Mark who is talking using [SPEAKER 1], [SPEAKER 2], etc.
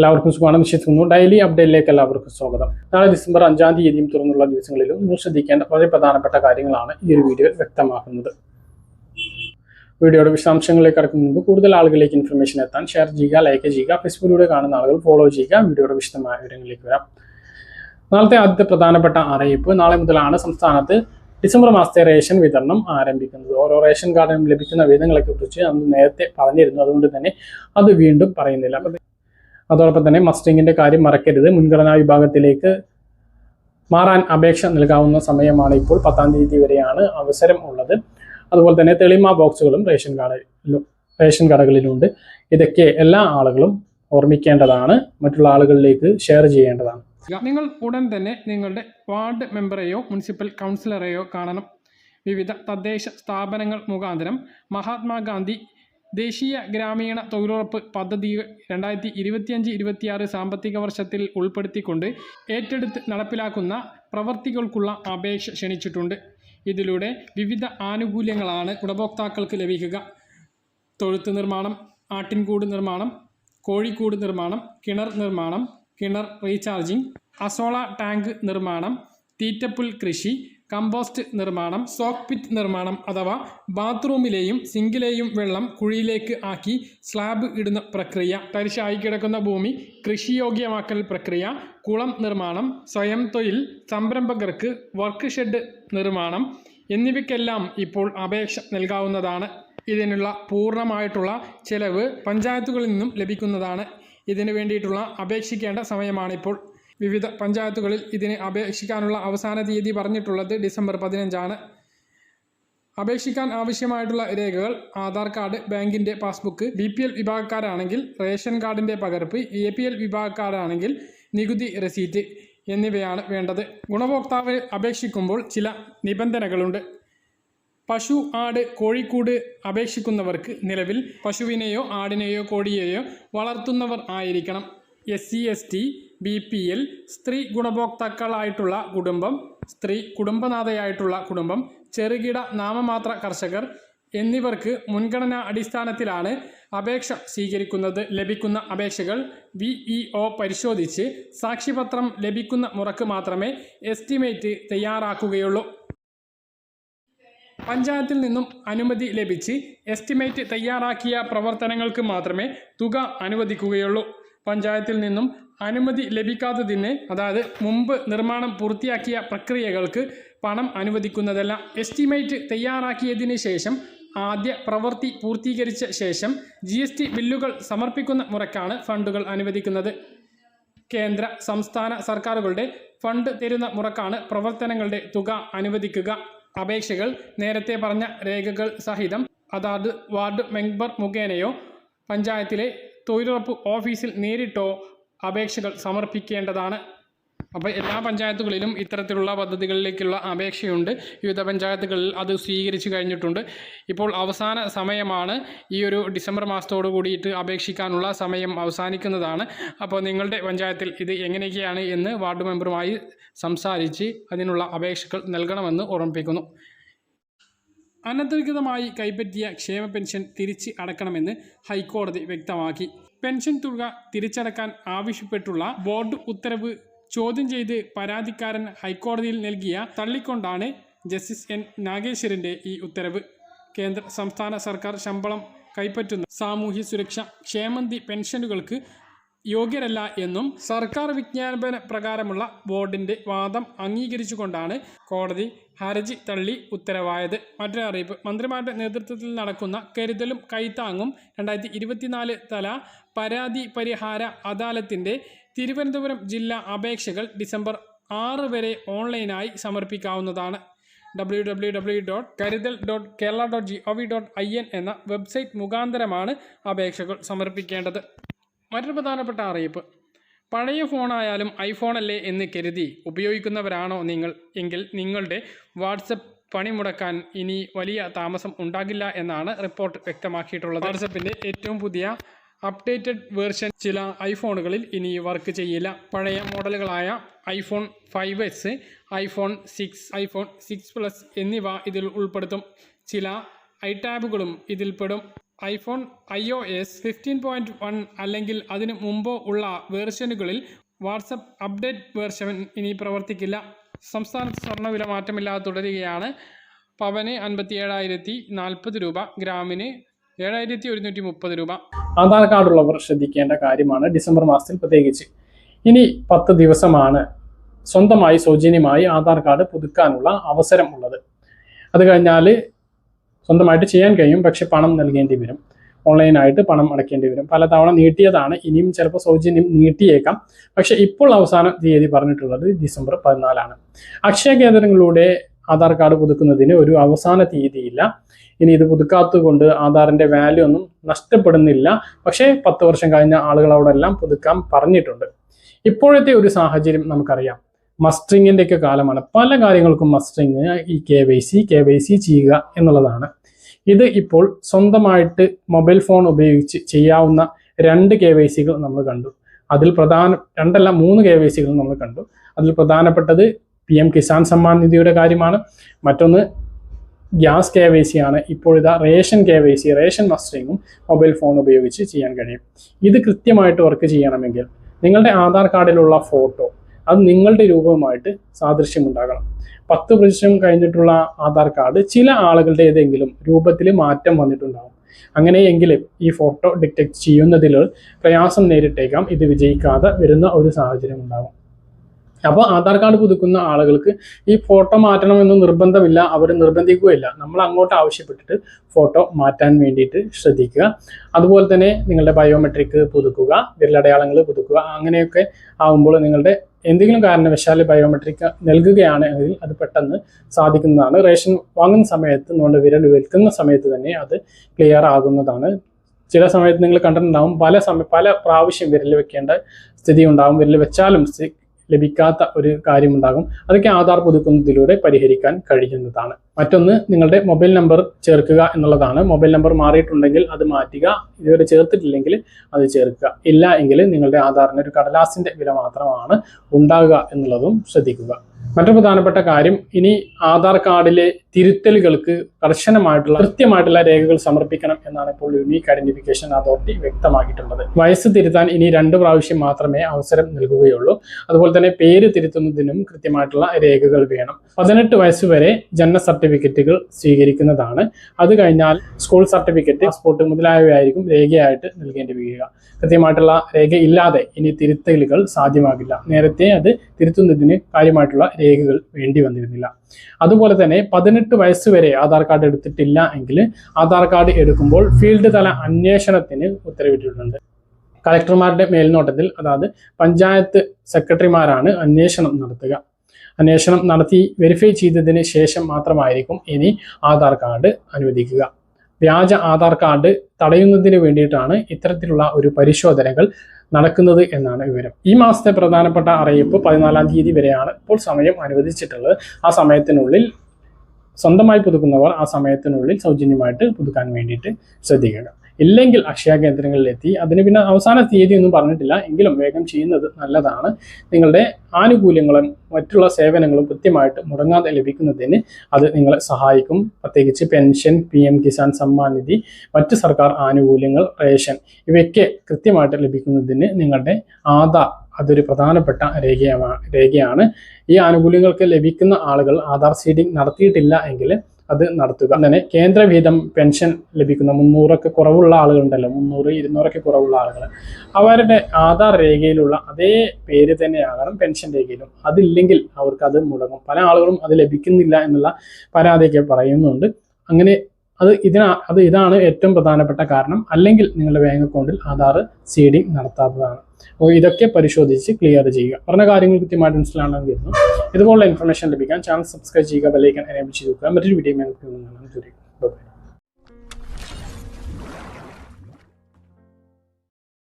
[SPEAKER 1] എല്ലാവർക്കും സുഖമാണെന്ന് വിശ്വസിക്കുന്നു ഡെയിലി അപ്ഡേറ്റിലേക്ക് എല്ലാവർക്കും സ്വാഗതം. നാളെ ഡിസംബർ അഞ്ചാം തീയതിയും തുറന്നുള്ള ദിവസങ്ങളിലും നിങ്ങൾ ശ്രദ്ധിക്കേണ്ട വളരെ പ്രധാനപ്പെട്ട കാര്യങ്ങളാണ് ഈ ഒരു വീഡിയോ വ്യക്തമാക്കുന്നത്. വീഡിയോയുടെ വിശദാംശങ്ങളിലേക്ക് കടക്കുന്ന മുമ്പ് കൂടുതൽ ആളുകളിലേക്ക് ഇൻഫർമേഷൻ എത്താൻ ഷെയർ ചെയ്യുക ലൈക്ക് ചെയ്യുക ഫേസ്ബുക്കിലൂടെ കാണുന്ന ആളുകൾ ഫോളോ ചെയ്യുക. വീഡിയോയുടെ വിശദമായ വിവരങ്ങളിലേക്ക് വരാം. നാളത്തെ ആദ്യത്തെ പ്രധാനപ്പെട്ട അറിയിപ്പ് നാളെ മുതലാണ് സംസ്ഥാനത്ത് ഡിസംബർ മാസത്തെ റേഷൻ വിതരണം ആരംഭിക്കുന്നത്. ഓരോ റേഷൻ കാർഡിനും ലഭിക്കുന്ന വിധങ്ങളെക്കുറിച്ച് നമ്മൾ നേരത്തെ പറഞ്ഞിരുന്നു. അതുകൊണ്ട് തന്നെ അത് വീണ്ടും പറയുന്നില്ല. അതോടൊപ്പം തന്നെ മസ്റ്റിങ്ങിന്റെ കാര്യം മറക്കരുത്. മുൻഗണനാ വിഭാഗത്തിലേക്ക് മാറാൻ അപേക്ഷ നൽകാവുന്ന സമയമാണ് ഇപ്പോൾ പത്താം തീയതി വരെയാണ് അവസരം ഉള്ളത്. അതുപോലെ തന്നെ തെളിമ ബോക്സുകളും റേഷൻ കാർഡിലും റേഷൻ കടകളിലുണ്ട്. ഇതൊക്കെ എല്ലാ ആളുകളും ഓർമ്മിക്കേണ്ടതാണ്. മറ്റുള്ള ആളുകളിലേക്ക് ഷെയർ ചെയ്യേണ്ടതാണ്.
[SPEAKER 2] നിങ്ങൾ ഉടൻ തന്നെ നിങ്ങളുടെ വാർഡ് മെമ്പറെയോ മുനിസിപ്പൽ കൗൺസിലറെയോ കാണണം. വിവിധ തദ്ദേശ സ്ഥാപനങ്ങൾ മുഖാന്തരം മഹാത്മാഗാന്ധി ദേശീയ ഗ്രാമീണ തൊഴിലുറപ്പ് പദ്ധതി രണ്ടായിരത്തി ഇരുപത്തിയഞ്ച് ഇരുപത്തിയാറ് സാമ്പത്തിക വർഷത്തിൽ ഉൾപ്പെടുത്തിക്കൊണ്ട് ഏറ്റെടുത്ത് നടപ്പിലാക്കുന്ന പ്രവർത്തികൾക്കുള്ള അപേക്ഷ ക്ഷണിച്ചിട്ടുണ്ട്. ഇതിലൂടെ വിവിധ ആനുകൂല്യങ്ങളാണ് ഗുണഭോക്താക്കൾക്ക് ലഭിക്കുക. തൊഴുത്ത് നിർമ്മാണം ആട്ടിൻകൂട് നിർമ്മാണം കോഴിക്കൂട് നിർമ്മാണം കിണർ നിർമ്മാണം കിണർ റീചാർജിംഗ് അസോള ടാങ്ക് നിർമ്മാണം തീറ്റപ്പുൽ കൃഷി കമ്പോസ്റ്റ് നിർമ്മാണം സോക്ക് പിറ്റ് നിർമ്മാണം അഥവാ ബാത്റൂമിലെയും സിങ്കിലെയും വെള്ളം കുഴിയിലേക്ക് ആക്കി സ്ലാബ് ഇടുന്ന പ്രക്രിയ തരിശായി കിടക്കുന്ന ഭൂമി കൃഷിയോഗ്യമാക്കൽ പ്രക്രിയ കുളം നിർമ്മാണം സ്വയം തൊഴിൽ സംരംഭകർക്ക് വർക്ക് ഷെഡ് നിർമ്മാണം എന്നിവയ്ക്കെല്ലാം ഇപ്പോൾ അപേക്ഷ നൽകാവുന്നതാണ്. ഇതിനുള്ള പൂർണമായിട്ടുള്ള ചെലവ് പഞ്ചായത്തുകളിൽ നിന്നും ലഭിക്കുന്നതാണ്. ഇതിനു വേണ്ടിയിട്ടുള്ള അപേക്ഷിക്കേണ്ട സമയമാണിപ്പോൾ. വിവിധ പഞ്ചായത്തുകളിൽ ഇതിന് അപേക്ഷിക്കാനുള്ള അവസാന തീയതി പറഞ്ഞിട്ടുള്ളത് ഡിസംബർ പതിനഞ്ചാണ്. അപേക്ഷിക്കാൻ ആവശ്യമായിട്ടുള്ള രേഖകൾ ആധാർ കാർഡ് ബാങ്കിന്റെ പാസ്ബുക്ക് ബി പി എൽ വിഭാഗക്കാരാണെങ്കിൽ റേഷൻ കാർഡിന്റെ പകർപ്പ് എ പി എൽ വിഭാഗക്കാരാണെങ്കിൽ നികുതി റെസീറ്റ് എന്നിവയാണ് വേണ്ടത്. ഗുണഭോക്താവ് അപേക്ഷിക്കുമ്പോൾ ചില നിബന്ധനകളുണ്ട്. പശു ആട് കോഴിക്കൂട് അപേക്ഷിക്കുന്നവർക്ക് നിലവിൽ പശുവിനെയോ ആടിനെയോ കോഴിയെയോ വളർത്തുന്നവർ ആയിരിക്കണം. S C S T B P L സ്ത്രീ ഗുണഭോക്താക്കളായിട്ടുള്ള കുടുംബം സ്ത്രീ കുടുംബനാഥയായിട്ടുള്ള കുടുംബം ചെറുകിട നാമമാത്ര കർഷകർ എന്നിവർക്ക് മുൻഗണനാ അടിസ്ഥാനത്തിലാണ് അപേക്ഷ സ്വീകരിക്കുന്നത്. ലഭിക്കുന്ന അപേക്ഷകൾ വി ഇ ഒ പരിശോധിച്ച് സാക്ഷിപത്രം ലഭിക്കുന്ന മുറക്ക് മാത്രമേ എസ്റ്റിമേറ്റ് തയ്യാറാക്കുകയുള്ളൂ. പഞ്ചായത്തിൽ നിന്നും അനുമതി ലഭിച്ച് എസ്റ്റിമേറ്റ് തയ്യാറാക്കിയ പ്രവർത്തനങ്ങൾക്ക് മാത്രമേ തുക അനുവദിക്കുകയുള്ളൂ. പഞ്ചായത്തിൽ നിന്നും അനുമതി ലഭിക്കാത്തതിന് അതായത് മുമ്പ് നിർമ്മാണം പൂർത്തിയാക്കിയ പ്രക്രിയകൾക്ക് പണം അനുവദിക്കുന്നതല്ല എസ്റ്റിമേറ്റ് തയ്യാറാക്കിയതിന് ശേഷം ആദ്യ പ്രവൃത്തി പൂർത്തീകരിച്ച ശേഷം ജി എസ് ടി ബില്ലുകൾ സമർപ്പിക്കുന്ന മുറയ്ക്കാണ് ഫണ്ടുകൾ അനുവദിക്കുന്നത്. കേന്ദ്ര സംസ്ഥാന സർക്കാരുകളുടെ ഫണ്ട് തരുന്ന മുറക്കാണ് പ്രവർത്തനങ്ങളുടെ തുക അനുവദിക്കുക. അപേക്ഷകൾ നേരത്തെ പറഞ്ഞ രേഖകൾ സഹിതം അതാത് വാർഡ് മെമ്പർ മുഖേനയോ പഞ്ചായത്തിലെ തൊഴിലുറപ്പ് ഓഫീസിൽ നേരിട്ടോ അപേക്ഷകൾ സമർപ്പിക്കേണ്ടതാണ്. അപ്പോൾ എല്ലാ പഞ്ചായത്തുകളിലും ഇത്തരത്തിലുള്ള പദ്ധതികളിലേക്കുള്ള അപേക്ഷയുണ്ട്. വിവിധ പഞ്ചായത്തുകളിൽ അത് സ്വീകരിച്ചു കഴിഞ്ഞിട്ടുണ്ട്. ഇപ്പോൾ അവസാന സമയമാണ്. ഈ ഒരു ഡിസംബർ മാസത്തോട് കൂടിയിട്ട് അപേക്ഷിക്കാനുള്ള സമയം അവസാനിക്കുന്നതാണ്. അപ്പോൾ നിങ്ങളുടെ പഞ്ചായത്തിൽ ഇത് എങ്ങനെയൊക്കെയാണ് എന്ന് വാർഡ് മെമ്പറുമായി സംസാരിച്ച് അതിനുള്ള അപേക്ഷകൾ നൽകണമെന്ന് ഓർമ്മിപ്പിക്കുന്നു. അനധികൃതമായി കൈപ്പറ്റിയ ക്ഷേമ പെൻഷൻ തിരിച്ച് അടക്കണമെന്ന് ഹൈക്കോടതി വ്യക്തമാക്കി. പെൻഷൻ തുക തിരിച്ചടക്കാൻ ആവശ്യപ്പെട്ടുള്ള ബോർഡ് ഉത്തരവ് ചോദ്യം ചെയ്ത് പരാതിക്കാരൻ ഹൈക്കോടതിയിൽ നൽകിയ തള്ളിക്കൊണ്ടാണ് ജസ്റ്റിസ് എൻ നാഗേശ്വരന്റെ ഈ ഉത്തരവ്. കേന്ദ്ര സംസ്ഥാന സർക്കാർ ശമ്പളം കൈപ്പറ്റുന്ന സാമൂഹ്യ സുരക്ഷ ക്ഷേമന്തി പെൻഷനുകൾക്ക് യോഗ്യരല്ല എന്നും സർക്കാർ വിജ്ഞാപന പ്രകാരമുള്ള ബോർഡിന്റെ വാദം അംഗീകരിച്ചുകൊണ്ടാണ് കോടതി ഹർജി തള്ളി ഉത്തരവായത്. മറ്റൊരു അറിയിപ്പ്. മന്ത്രിമാരുടെ നേതൃത്വത്തിൽ നടക്കുന്ന കരുതലും കൈത്താങ്ങും രണ്ടായിരത്തി ഇരുപത്തിനാല് തല പരാതി പരിഹാര അദാലത്തിന്റെ തിരുവനന്തപുരം ജില്ലാ അപേക്ഷകൾ ഡിസംബർ ആറ് വരെ ഓൺലൈനായി സമർപ്പിക്കാവുന്നതാണ്. W W W dot Karuthal dot Kerala dot G O V dot I N എന്ന വെബ്സൈറ്റ് മുഖാന്തരമാണ് അപേക്ഷകൾ സമർപ്പിക്കേണ്ടത്. മറ്റൊരു പ്രധാനപ്പെട്ട അറിയിപ്പ്. പഴയ ഫോണായാലും ഐഫോൺ അല്ലേ എന്ന് കരുതി ഉപയോഗിക്കുന്നവരാണോ നിങ്ങൾ? എങ്കിൽ നിങ്ങളുടെ വാട്സപ്പ് പണിമുടക്കാൻ ഇനി വലിയ താമസം ഉണ്ടാകില്ല എന്നാണ് റിപ്പോർട്ട് വ്യക്തമാക്കിയിട്ടുള്ളത്. വാട്സപ്പിന്റെ ഏറ്റവും പുതിയ അപ്ഡേറ്റഡ് വേർഷൻ ചില ഐഫോണുകളിൽ ഇനി വർക്ക് ചെയ്യില്ല. പഴയ മോഡലുകളായ iPhone five S iPhone six iPhone six plus എന്നിവ ഇതിൽ ഉൾപ്പെടുത്തും. ചില ഐ ടാബുകളും ഇതിൽപ്പെടും iPhone I O S fifteen point one അല്ലെങ്കിൽ അതിനു മുമ്പോ ഉള്ള വേർഷനുകളിൽ വാട്സപ്പ് അപ്ഡേറ്റ് വേർഷൻ ഇനി പ്രവർത്തിക്കില്ല. സംസ്ഥാനത്ത് സ്വർണവില മാറ്റമില്ലാതെ തുടരുകയാണ്. പവന് അൻപത്തി ഏഴായിരത്തി നാൽപ്പത് രൂപ ഗ്രാമിന് ഏഴായിരത്തി ഒരുന്നൂറ്റി മുപ്പത് രൂപ.
[SPEAKER 1] ആധാർ കാർഡുള്ളവർ ശ്രദ്ധിക്കേണ്ട കാര്യമാണ്. ഡിസംബർ മാസത്തിൽ പ്രത്യേകിച്ച്. ഇനി പത്ത് ദിവസമാണ് സ്വന്തമായി സൗജന്യമായി ആധാർ കാർഡ് പുതുക്കാനുള്ള അവസരം ഉള്ളത്. അത് കഴിഞ്ഞാൽ സ്വന്തമായിട്ട് ചെയ്യാൻ കഴിയും പക്ഷെ പണം നൽകേണ്ടി വരും. ഓൺലൈനായിട്ട് പണം അടയ്ക്കേണ്ടി വരും. പലതവണ നീട്ടിയതാണ് ഇനിയും ചിലപ്പോൾ സൗജന്യം നീട്ടിയേക്കാം. പക്ഷെ ഇപ്പോൾ അവസാന തീയതി പറഞ്ഞിട്ടുള്ളത് ഡിസംബർ പതിനാലാണ്. അക്ഷയ കേന്ദ്രങ്ങളിലൂടെ ആധാർ കാർഡ് പുതുക്കുന്നതിന് ഒരു അവസാന തീയതിയില്ല. ഇനി ഇത് പുതുക്കാത്തതുകൊണ്ട് കൊണ്ട് ആധാറിന്റെ വാല്യൂ ഒന്നും നഷ്ടപ്പെടുന്നില്ല. പക്ഷേ പത്ത് വർഷം കഴിഞ്ഞ ആളുകളോടെല്ലാം പുതുക്കാൻ പറഞ്ഞിട്ടുണ്ട്. ഇപ്പോഴത്തെ ഒരു സാഹചര്യം നമുക്കറിയാം. മസ്റ്ററിങ്ങിന്റെയൊക്കെ കാലമാണ്. പല കാര്യങ്ങൾക്കും മസ്റ്ററിങ് ഈ K Y C K Y C ചെയ്യുക എന്നുള്ളതാണ്. ഇത് ഇപ്പോൾ സ്വന്തമായിട്ട് മൊബൈൽ ഫോൺ ഉപയോഗിച്ച് ചെയ്യാവുന്ന രണ്ട് കെ വൈ സികൾ നമ്മൾ കണ്ടു. അതിൽ പ്രധാന രണ്ടല്ല മൂന്ന് കെ വൈ സികൾ നമ്മൾ കണ്ടു. അതിൽ പ്രധാനപ്പെട്ടത് പി എം കിസാൻ സമ്മാൻ നിധിയുടെ കാര്യമാണ്. മറ്റൊന്ന് ഗ്യാസ് കെ വൈ സി ആണ് ഇപ്പോഴിതാ ration K Y C ration മസ്റ്ററിങ്ങും mobile phone ഉപയോഗിച്ച് ചെയ്യാൻ കഴിയും. ഇത് കൃത്യമായിട്ട് വർക്ക് ചെയ്യണമെങ്കിൽ നിങ്ങളുടെ ആധാർ കാർഡിലുള്ള ഫോട്ടോ അത് നിങ്ങളുടെ രൂപവുമായിട്ട് സാദൃശ്യമുണ്ടാകണം. പത്ത് പ്രതിശതം കഴിഞ്ഞിട്ടുള്ള ആധാർ കാർഡ് ചില ആളുകളുടെ ഏതെങ്കിലും രൂപത്തിൽ മാറ്റം വന്നിട്ടുണ്ടാകും അങ്ങനെയെങ്കിലും ഈ ഫോട്ടോ ഡിറ്റക്ട് ചെയ്യുന്നതിൽ പ്രയാസം നേരിട്ടേക്കാം. ഇത് വിജയിക്കാതെ വരുന്ന ഒരു സാഹചര്യം ഉണ്ടാകും അപ്പോൾ ആധാർ കാർഡ് പുതുക്കുന്ന ആളുകൾക്ക് ഈ ഫോട്ടോ മാറ്റണമെന്ന് നിർബന്ധമില്ല. അവർ നിർബന്ധിക്കുകയില്ല. നമ്മൾ അങ്ങോട്ട് ആവശ്യപ്പെട്ടിട്ട് ഫോട്ടോ മാറ്റാൻ വേണ്ടിയിട്ട് ശ്രദ്ധിക്കുക. അതുപോലെ തന്നെ നിങ്ങളുടെ ബയോമെട്രിക് പുതുക്കുക വിരലടയാളങ്ങൾ പുതുക്കുക അങ്ങനെയൊക്കെ ആകുമ്പോൾ നിങ്ങളുടെ എന്തെങ്കിലും കാരണവശാൽ ബയോമെട്രിക് നൽകുകയാണ് എങ്കിൽ അത് പെട്ടെന്ന് സാധിക്കുന്നതാണ്. റേഷൻ വാങ്ങുന്ന സമയത്ത് നമ്മുടെ വിരൽ വിൽക്കുന്ന സമയത്ത് തന്നെ അത് ക്ലിയർ ആകുന്നതാണ്. ചില സമയത്ത് നിങ്ങൾ കണ്ടിട്ടുണ്ടാവും പല സമയം പല പ്രാവശ്യം വിരൽ വെക്കേണ്ട സ്ഥിതി ഉണ്ടാകും വിരൽ വെച്ചാലും ലഭിക്കാത്ത ഒരു കാര്യമുണ്ടാകും. അതൊക്കെ ആധാർ പുതുക്കുന്നതിലൂടെ പരിഹരിക്കാൻ കഴിയുന്നതാണ്. മറ്റൊന്ന് നിങ്ങളുടെ മൊബൈൽ നമ്പർ ചേർക്കുക എന്നുള്ളതാണ്. മൊബൈൽ നമ്പർ മാറിയിട്ടുണ്ടെങ്കിൽ അത് മാറ്റുക ഇതുവരെ ചേർത്തിട്ടില്ലെങ്കിൽ അത് ചേർക്കുക. ഇല്ല എങ്കിൽ നിങ്ങളുടെ ആധാറിന് ഒരു കടലാസിന്റെ വില മാത്രമാണ് ഉണ്ടാകുക എന്നുള്ളതും ശ്രദ്ധിക്കുക. മറ്റൊരു പ്രധാനപ്പെട്ട കാര്യം ഇനി ആധാർ കാർഡിലെ തിരുത്തലുകൾക്ക് കർശനമായിട്ടുള്ള കൃത്യമായിട്ടുള്ള രേഖകൾ സമർപ്പിക്കണം എന്നാണ് ഇപ്പോൾ യുണീക്ക് ഐഡന്റിഫിക്കേഷൻ അതോറിറ്റി വ്യക്തമാക്കിയിട്ടുള്ളത്. വയസ്സ് തിരുത്താൻ ഇനി രണ്ട് പ്രാവശ്യം മാത്രമേ അവസരം നൽകുകയുള്ളൂ. അതുപോലെ തന്നെ പേര് തിരുത്തുന്നതിനും കൃത്യമായിട്ടുള്ള രേഖകൾ വേണം. പതിനെട്ട് വയസ്സ് വരെ ജനന സർട്ടിഫിക്കറ്റുകൾ സ്വീകരിക്കുന്നതാണ്. അത് കഴിഞ്ഞാൽ സ്കൂൾ സർട്ടിഫിക്കറ്റ് പാസ്പോർട്ട് മുതലായവയായിരിക്കും രേഖയായിട്ട് നൽകേണ്ടി വരിക കൃത്യമായിട്ടുള്ള രേഖ ഇല്ലാതെ ഇനി തിരുത്തലുകൾ സാധ്യമാകില്ല. നേരത്തെ അത് തിരുത്തുന്നതിന് കാര്യമായിട്ടുള്ള രേഖകൾ വേണ്ടി വന്നിരുന്നില്ല. അതുപോലെ തന്നെ പതിനെട്ട് വയസ്സ് വരെ ആധാർ കാർഡ് എടുത്തിട്ടില്ല എങ്കിൽ ആധാർ കാർഡ് എടുക്കുമ്പോൾ ഫീൽഡ് തല അന്വേഷണത്തിന് ഉത്തരവിട്ടിട്ടുണ്ട്. കളക്ടർമാരുടെ മേൽനോട്ടത്തിൽ അതായത് പഞ്ചായത്ത് സെക്രട്ടറിമാരാണ് അന്വേഷണം നടത്തുക. അന്വേഷണം നടത്തി വെരിഫൈ ചെയ്തതിന് ശേഷം മാത്രമായിരിക്കും ഇനി ആധാർ കാർഡ് അനുവദിക്കുക. വ്യാജ ആധാർ കാർഡ് തടയുന്നതിന് വേണ്ടിയിട്ടാണ് ഇത്തരത്തിലുള്ള ഒരു പരിശോധനകൾ നടക്കുന്നത് എന്നാണ് വിവരം. ഈ മാസത്തെ പ്രധാനപ്പെട്ട അറിയിപ്പ് പതിനാലാം തീയതി വരെയാണ് ഇപ്പോൾ സമയം അനുവദിച്ചിട്ടുള്ളത്. ആ സമയത്തിനുള്ളിൽ സ്വന്തമായി പുതുക്കുന്നവർ ആ സമയത്തിനുള്ളിൽ സൗജന്യമായിട്ട് പുതുക്കാൻ വേണ്ടിയിട്ട് ശ്രദ്ധിക്കുക. ഇല്ലെങ്കിൽ അക്ഷയ കേന്ദ്രങ്ങളിലെത്തി. അതിന് പിന്നെ അവസാന തീയതി ഒന്നും പറഞ്ഞിട്ടില്ല. എങ്കിലും വേഗം ചെയ്യുന്നത് നല്ലതാണ്. നിങ്ങളുടെ ആനുകൂല്യങ്ങളും മറ്റുള്ള സേവനങ്ങളും കൃത്യമായിട്ട് മുടങ്ങാതെ ലഭിക്കുന്നതിന് അത് നിങ്ങളെ സഹായിക്കും. പ്രത്യേകിച്ച് pension P M Kisan Samman Nidhi മറ്റ് സർക്കാർ ആനുകൂല്യങ്ങൾ റേഷൻ ഇവയൊക്കെ കൃത്യമായിട്ട് ലഭിക്കുന്നതിന് നിങ്ങളുടെ ആധാർ അതൊരു പ്രധാനപ്പെട്ട രേഖയാണ് രേഖയാണ്. ഈ ആനുകൂല്യങ്ങൾക്ക് ലഭിക്കുന്ന ആളുകൾ ആധാർ സീഡിംഗ് നടത്തിയിട്ടില്ല എങ്കിൽ അത് നടത്തുക. അങ്ങനെ കേന്ദ്ര വീതം പെൻഷൻ ലഭിക്കുന്ന മുന്നൂറൊക്കെ കുറവുള്ള ആളുകളുണ്ടല്ലോ. മുന്നൂറ് ഇരുന്നൂറൊക്കെ കുറവുള്ള ആളുകൾ അവരുടെ ആധാർ രേഖയിലുള്ള അതേ പേര് തന്നെയാകണം പെൻഷൻ രേഖയിലും. അതില്ലെങ്കിൽ അവർക്ക് അത് മുടങ്ങും. പല ആളുകളും അത് ലഭിക്കുന്നില്ല എന്നുള്ള പരാതിയൊക്കെ പറയുന്നുണ്ട്. അങ്ങനെ അത് ഇതിനാ അത് ഇതാണ് ഏറ്റവും പ്രധാനപ്പെട്ട കാരണം. അല്ലെങ്കിൽ നിങ്ങളുടെ ബാങ്ക് അക്കൗണ്ടിൽ ആധാർ സീഡിംഗ് നടത്താത്തതാണ്. അപ്പോൾ ഇതൊക്കെ പരിശോധിച്ച് ക്ലിയർ ചെയ്യുക. പറഞ്ഞ കാര്യങ്ങൾ കൃത്യമായിട്ട് മനസ്സിലാണെന്ന് കരുതുന്നു. ഇതുപോലുള്ള ഇൻഫർമേഷൻ ലഭിക്കാൻ ചാനൽ സബ്സ്ക്രൈബ് ചെയ്യുക ബെല്ലൈക്കൻ എനേബിൾ ചെയ്ത് വെക്കുക. മറ്റൊരു വീഡിയോ ഞാൻ കാണാം.